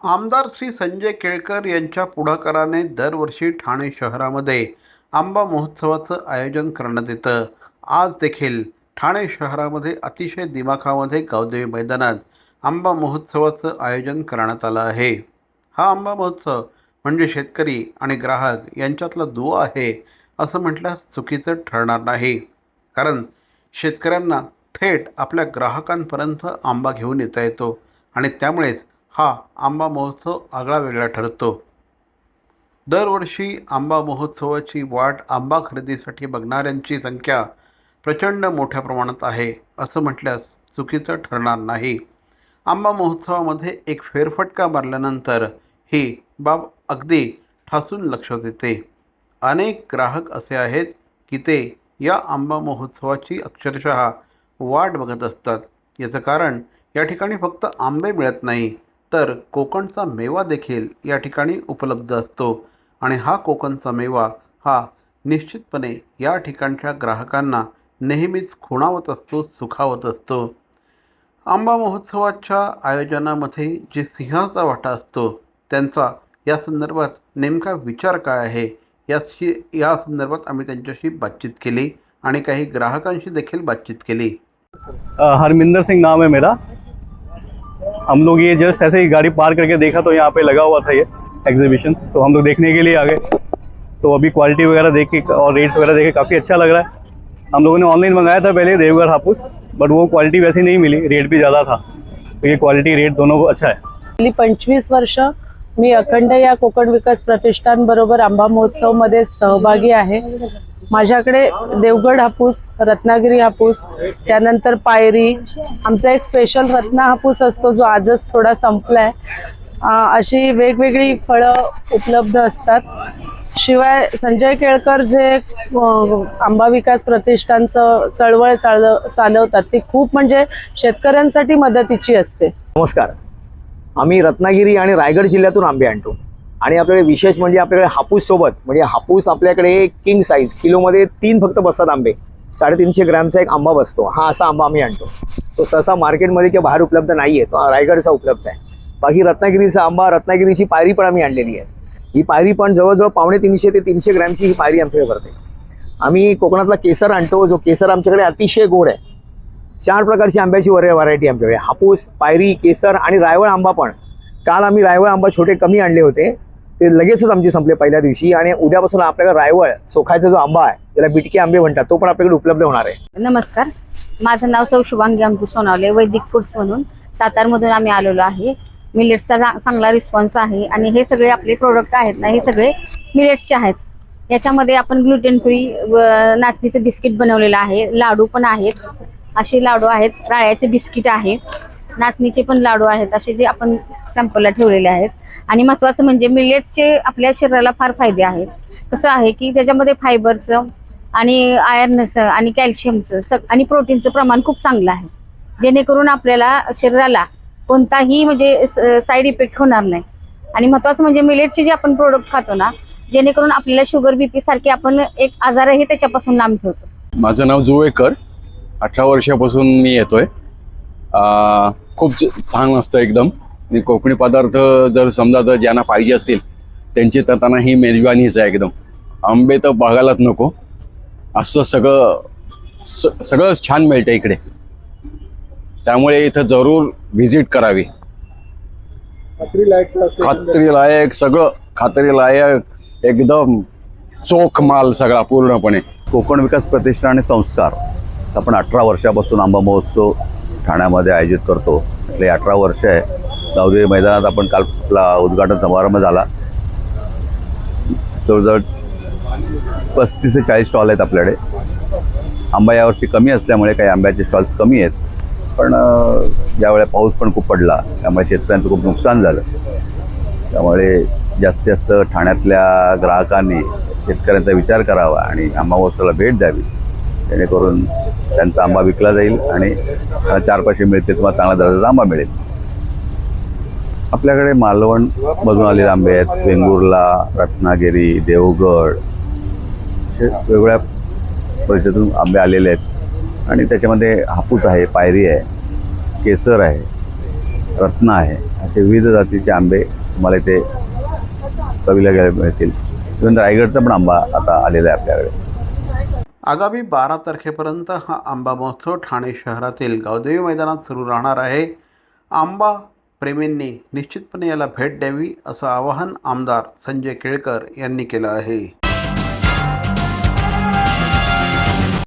आमदार श्री संजय केळकर यांच्या पुढाकाराने दरवर्षी ठाणे शहरामध्ये आंबा महोत्सवाचं आयोजन करण्यात येतं. आज देखील ठाणे शहरामध्ये अतिशय दिमाखामध्ये गावदेवी मैदानात आंबा महोत्सवाचं आयोजन करण्यात आलं आहे. हा आंबा महोत्सव म्हणजे शेतकरी आणि ग्राहक यांच्यातला दुवा आहे असं म्हटल्यास चुकीचं ठरणार नाही. कारण शेतकऱ्यांना थेट आपल्या ग्राहकांपर्यंत आंबा घेऊन येता येतो आणि त्यामुळेच हा आंबा महोत्सव आगळा वेगळा ठरतो. दरवर्षी आंबा महोत्सवाची वाट आंबा खरेदीसाठी बघणाऱ्यांची संख्या प्रचंड मोठ्या प्रमाणात आहे असं म्हटल्यास चुकीचं ठरणार नाही. आंबा महोत्सवामध्ये एक फेरफटका मारल्यानंतर ही बाब अगदी ठासून लक्षात येते. अनेक ग्राहक असे आहेत की ते या आंबा महोत्सवाची अक्षरशः वाट बघत असतात. याचं कारण या ठिकाणी फक्त आंबे मिळत नाही तर कोकणचा मेवा देखील या ठिकाणी उपलब्ध असतो. आणि हा कोकणचा मेवा हा निश्चितपणे या ठिकाणच्या ग्राहकांना नेहमीच खुणावत असतो सुखावत असतो. आंबा महोत्सवाच्या आयोजनामध्ये जे सिंहाचा वाटा असतो त्यांचा या संदर्भात नेमका विचार काय आहे? याशी या संदर्भात आम्ही त्यांच्याशी बातचीत केली आणि काही ग्राहकांशी देखील बातचीत केली. हरमिंदर सिंग नाम आहे मेरा. हम लोग ये जस्ट ऐसे ही गाड़ी पार करके देखा तो यहाँ पे लगा हुआ था ये एग्जीबिशन तो हम लोग देखने के लिए आ गए। तो अभी क्वालिटी वगैरह देख के और रेट्स वगैरह देख के काफ़ी अच्छा लग रहा है। हम लोगों ने ऑनलाइन मंगाया था पहले देवगढ़ हापुस बट वो क्वालिटी वैसी नहीं मिली रेट भी ज़्यादा था। तो ये क्वालिटी रेट दोनों को अच्छा है। पंचवीस वर्ष मी अखंड या कोकण विकास प्रतिष्ठान बरोबर आंबा महोत्सवमध्ये सहभागी आहे. माझ्याकडे देवगड हापूस रत्नागिरी हापूस त्यानंतर पायरी. आमचा एक स्पेशल रत्ना हापूस असतो जो आजच थोडा संपलाय. अशी वेगवेगळी फळं उपलब्ध असतात. शिवाय संजय केळकर जे आंबा विकास प्रतिष्ठानचं चळवळ चाल चालवतात ती खूप म्हणजे शेतकऱ्यांसाठी मदतीची असते. नमस्कार. आम्ही रत्नागिरी आणि रायगड जिल्ह्यातून आंबे आणतो. आणि आपल्याकडे विशेष म्हणजे आपल्याकडे हापूससोबत म्हणजे हापूस आपल्याकडे किंग साईज किलोमध्ये तीन फक्त बसतात आंबे. साडेतीनशे ग्रॅमचा एक आंबा बसतो. हा असा आंबा आम्ही आणतो. तो सहसा मार्केटमध्ये किंवा बाहेर उपलब्ध नाही आहे तो रायगडचा उपलब्ध आहे. बाकी रत्नागिरीचा आंबा रत्नागिरीची पायरी पण आम्ही आणलेली आहे. ही पायरी पण जवळजवळ पावणे तीनशे ते तीनशे ग्रॅमची ही पायरी आमच्याकडे भरते. आम्ही कोकणातला केसर आणतो. जो केसर आमच्याकडे अतिशय गोड आहे. चार प्रकारची आंब्याची वर व्हरायटी आमच्याकडे. हापूस पायरी केसर आणि रायवळ आंबा पण. काल आम्ही रायवळ आंबा छोटे कमी आणले होते. ते लगेचच आमचे संपले पहिल्या दिवशी आणि उद्यापासून आपल्याकडे रायवळ चोखायचा जो आंबा आहे त्याला बिटके आंबे म्हणतात तो पण आपल्याकडे उपलब्ध होणार आहे. नमस्कार. माझं नाव सौ शुभांगी अंकुश सोनावले वैदिक फूड्स म्हणून सातारमधून आम्ही आलेलो आहे. मिलेट्सचा चांगला रिस्पॉन्स आहे आणि हे सगळे आपले प्रोडक्ट आहेत ना हे सगळे मिलेट्सचे आहेत. याच्यामध्ये आपण ग्लुटेन फ्री नाचणीचं बिस्किट बनवलेलं आहे लाडू पण आहेत. असे लाडू आहेत. राळ्याचे बिस्किट आहे. नाचणीचे पण लाडू आहेत. असे जे आपण सॅम्पलला ठेवलेले आहेत. आणि महत्वाचं म्हणजे मिलेटचे आपल्या शरीराला फार फायदे आहेत. कसं आहे की त्याच्यामध्ये फायबरचं आणि आयर्नचं आणि कॅल्शियमचं स आणि प्रोटीनचं प्रमाण खूप चांगलं आहे. जेणेकरून आपल्याला शरीराला कोणताही म्हणजे साईड इफेक्ट होणार नाही. आणि महत्वाचं म्हणजे मिलेटचे जे आपण प्रोडक्ट खातो ना जेणेकरून आपल्याला शुगर बीपी सारखे आपण एक आजारही त्याच्यापासून लांब ठेवतो. माझं नाव जुवेकर. अठरा वर्षापासून मी येतोय. खूप छान असतं एकदम. आणि कोकणी पदार्थ जर समजा जर ज्यांना पाहिजे असतील त्यांची तर त्यांना ही मेजवानीच आहे एकदम. आंबे तर बघायलाच नको. असं सगळं स सगळंच छान मिळतं इकडे. त्यामुळे इथं जरूर व्हिजिट करावी. खात्रीलायक सगळं खात्रीलायक एकदम चोख माल सगळा पूर्णपणे. कोकण विकास प्रतिष्ठान आणि संस्कार. आपण अठरा वर्षापासून आंबा महोत्सव ठाण्यामध्ये आयोजित करतो. आपले अठरा वर्ष आहे. गावदेवी मैदानात आपण काल आपला उद्घाटन समारंभ झाला. जवळजवळ पस्तीस ते चाळीस स्टॉल आहेत आपल्याकडे. आंबा यावर्षी कमी असल्यामुळे काही आंब्याचे स्टॉल्स कमी आहेत. पण ज्यावेळेला पाऊस पण खूप पडला त्यामुळे शेतकऱ्यांचं खूप नुकसान झालं. त्यामुळे जास्तीत जास्त ठाण्यातल्या ग्राहकांनी शेतकऱ्यांचा विचार करावा आणि आंबा महोत्सवाला भेट द्यावी. जेणेकरून त्यांचा आंबा विकला जाईल आणि चार पैसे मिळतील तुम्हाला चांगला दर्जाचा आंबा मिळेल. आपल्याकडे मालवणमधून आलेले आंबे आहेत वेंगुर्ला रत्नागिरी देवगड असे वेगवेगळ्या परिसरातून आंबे आलेले आहेत. आणि त्याच्यामध्ये हापूस आहे पायरी आहे केसर आहे रत्न आहे असे विविध जातीचे आंबे तुम्हाला इथे चवीला घ्यायला मिळतील. इव्हन रायगडचा पण आंबा आता आलेला आहे आपल्याकडे. आगामी बारा तारखेपर्यंत हा आंबा महोत्सव ठाणे शहरातील गावदेवी मैदानात सुरू राहणार आहे. आंबा प्रेमींनी निश्चितपणे याला भेट द्यावी असं आवाहन आमदार संजय केळकर यांनी केलं आहे.